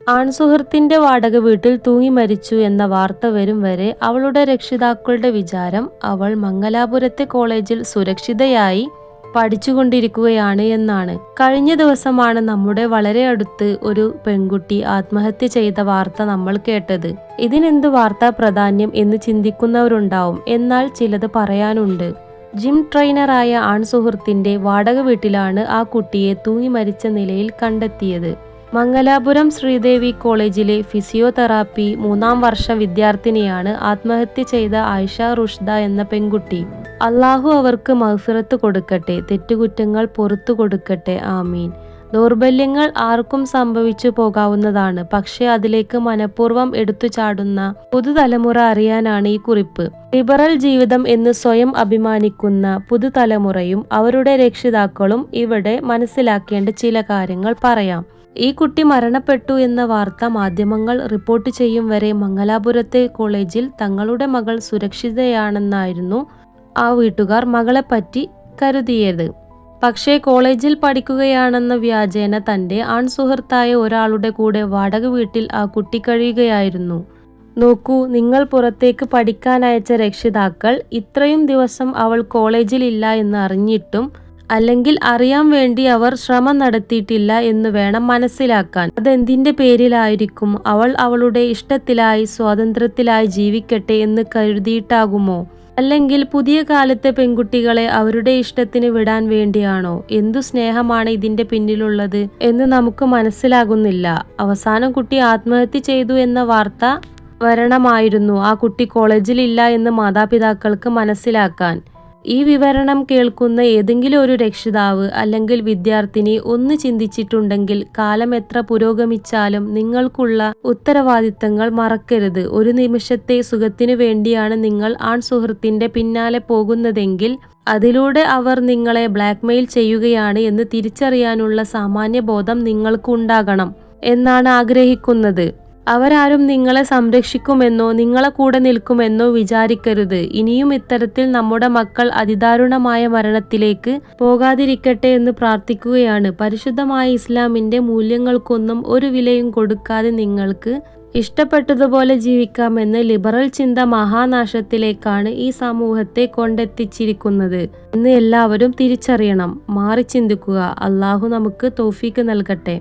ആൺസുഹൃത്തിന്റെ വാടക വീട്ടിൽ തൂങ്ങി മരിച്ചു എന്ന വാർത്ത വരും വരെ അവളുടെ രക്ഷിതാക്കളുടെ വിചാരം അവൾ മംഗലാപുരത്തെ കോളേജിൽ സുരക്ഷിതയായി പഠിച്ചുകൊണ്ടിരിക്കുകയാണ് എന്നാണ്. കഴിഞ്ഞ ദിവസമാണ് നമ്മുടെ വളരെ അടുത്ത് ഒരു പെൺകുട്ടി ആത്മഹത്യ ചെയ്ത വാർത്ത നമ്മൾ കേട്ടത്. ഇതിനെന്ത് വാർത്താ പ്രാധാന്യം എന്ന് ചിന്തിക്കുന്നവരുണ്ടാവും. എന്നാൽ ചിലത് പറയാനുണ്ട്. ജിം ട്രെയിനറായ ആൺസുഹൃത്തിന്റെ വാടക വീട്ടിലാണ് ആ കുട്ടിയെ തൂങ്ങി മരിച്ച നിലയിൽ കണ്ടെത്തിയത്. മംഗലാപുരം ശ്രീദേവി കോളേജിലെ ഫിസിയോതെറാപ്പി മൂന്നാം വർഷ വിദ്യാർത്ഥിനിയാണ് ആത്മഹത്യ ചെയ്ത ആയിഷ റുഷ്ദ എന്ന പെൺകുട്ടി. അള്ളാഹു അവർക്ക് മത്സരത്ത് കൊടുക്കട്ടെ തെറ്റുകുറ്റങ്ങൾ പുറത്തു കൊടുക്കട്ടെ ആമീൻ. ദൗർബല്യങ്ങൾ ആർക്കും സംഭവിച്ചു പോകാവുന്നതാണ് പക്ഷേ അതിലേക്ക് മനഃപൂർവം എടുത്തു ചാടുന്ന പുതുതലമുറ അറിയാനാണ് ഈ കുറിപ്പ്. ലിബറൽ ജീവിതം എന്ന് സ്വയം അഭിമാനിക്കുന്ന പുതുതലമുറയും അവരുടെ രക്ഷിതാക്കളും ഇവിടെ മനസ്സിലാക്കേണ്ട ചില കാര്യങ്ങൾ പറയാം. ഈ കുട്ടി മരണപ്പെട്ടു എന്ന വാർത്ത മാധ്യമങ്ങൾ റിപ്പോർട്ട് ചെയ്യും വരെ മംഗലാപുരത്തെ കോളേജിൽ തങ്ങളുടെ മകൾ സുരക്ഷിതയാണെന്നായിരുന്നു ആ വീട്ടുകാർ മകളെപ്പറ്റി കരുതിയത്. പക്ഷേ കോളേജിൽ പഠിക്കുകയാണെന്ന വ്യാജേന തന്റെ ആൺസുഹൃത്തായ ഒരാളുടെ കൂടെ വാടക വീട്ടിൽ ആ കുട്ടി കഴിയുകയായിരുന്നു. നോക്കൂ നിങ്ങൾ പുറത്തേക്ക് പഠിക്കാനയച്ച രക്ഷിതാക്കൾ ഇത്രയും ദിവസം അവൾ കോളേജിൽ ഇല്ല എന്ന് അറിഞ്ഞിട്ടും അല്ലെങ്കിൽ അറിയാൻ വേണ്ടി അവർ ശ്രമം നടത്തിയിട്ടില്ല എന്ന് വേണം മനസ്സിലാക്കാൻ. അതെന്തിന്റെ പേരിലായിരിക്കും? അവൾ അവളുടെ ഇഷ്ടത്തിലായി സ്വാതന്ത്ര്യത്തിലായി ജീവിക്കട്ടെ എന്ന് കരുതിയിട്ടാകുമോ? അല്ലെങ്കിൽ പുതിയ കാലത്തെ പെൺകുട്ടികളെ അവരുടെ ഇഷ്ടത്തിന് വിടാൻ വേണ്ടിയാണോ? എന്തു സ്നേഹമാണ് ഇതിന്റെ പിന്നിലുള്ളത് എന്ന് നമുക്ക് മനസ്സിലാകുന്നില്ല. അവസാനം കുട്ടി ആത്മഹത്യ ചെയ്തു എന്ന വാർത്ത വരണമായിരുന്നു. ആ കുട്ടി കോളേജിലില്ല എന്ന് മാതാപിതാക്കൾക്ക് മനസ്സിലാക്കാൻ. ഈ വിവരണം കേൾക്കുന്ന ഏതെങ്കിലും ഒരു രക്ഷിതാവ് അല്ലെങ്കിൽ വിദ്യാർത്ഥിനി ഒന്ന് ചിന്തിച്ചിട്ടുണ്ടെങ്കിൽ കാലം എത്ര പുരോഗമിച്ചാലും നിങ്ങൾക്കുള്ള ഉത്തരവാദിത്തങ്ങൾ മറക്കരുത്. ഒരു നിമിഷത്തെ സുഖത്തിനു വേണ്ടിയാണ് നിങ്ങൾ ആൺ സുഹൃത്തിന്റെ പിന്നാലെ പോകുന്നതെങ്കിൽ അതിലൂടെ അവർ നിങ്ങളെ ബ്ലാക്ക്മെയിൽ ചെയ്യുകയാണ് എന്ന് തിരിച്ചറിയാനുള്ള സാമാന്യ ബോധം നിങ്ങൾക്കുണ്ടാകണം എന്നാണ് ആഗ്രഹിക്കുന്നത്. അവരാരും നിങ്ങളെ സംരക്ഷിക്കുമെന്നോ നിങ്ങളെ കൂടെ നിൽക്കുമെന്നോ വിചാരിക്കരുത്. ഇനിയും ഇത്തരത്തിൽ നമ്മുടെ മക്കൾ അതിദാരുണമായ മരണത്തിലേക്ക് പോകാതിരിക്കട്ടെ എന്ന് പ്രാർത്ഥിക്കുകയാണ്. പരിശുദ്ധമായ ഇസ്ലാമിന്റെ മൂല്യങ്ങൾക്കൊന്നും ഒരു വിലയും കൊടുക്കാതെ നിങ്ങൾക്ക് ഇഷ്ടപ്പെട്ടതുപോലെ ജീവിക്കാമെന്ന് ലിബറൽ ചിന്ത മഹാനാശത്തിലേക്കാണ് ഈ സമൂഹത്തെ കൊണ്ടെത്തിച്ചിരിക്കുന്നത്. എന്ന് എല്ലാവരും തിരിച്ചറിയണം. മാറി ചിന്തിക്കുക. അള്ളാഹു നമുക്ക് തോഫീക്ക് നൽകട്ടെ.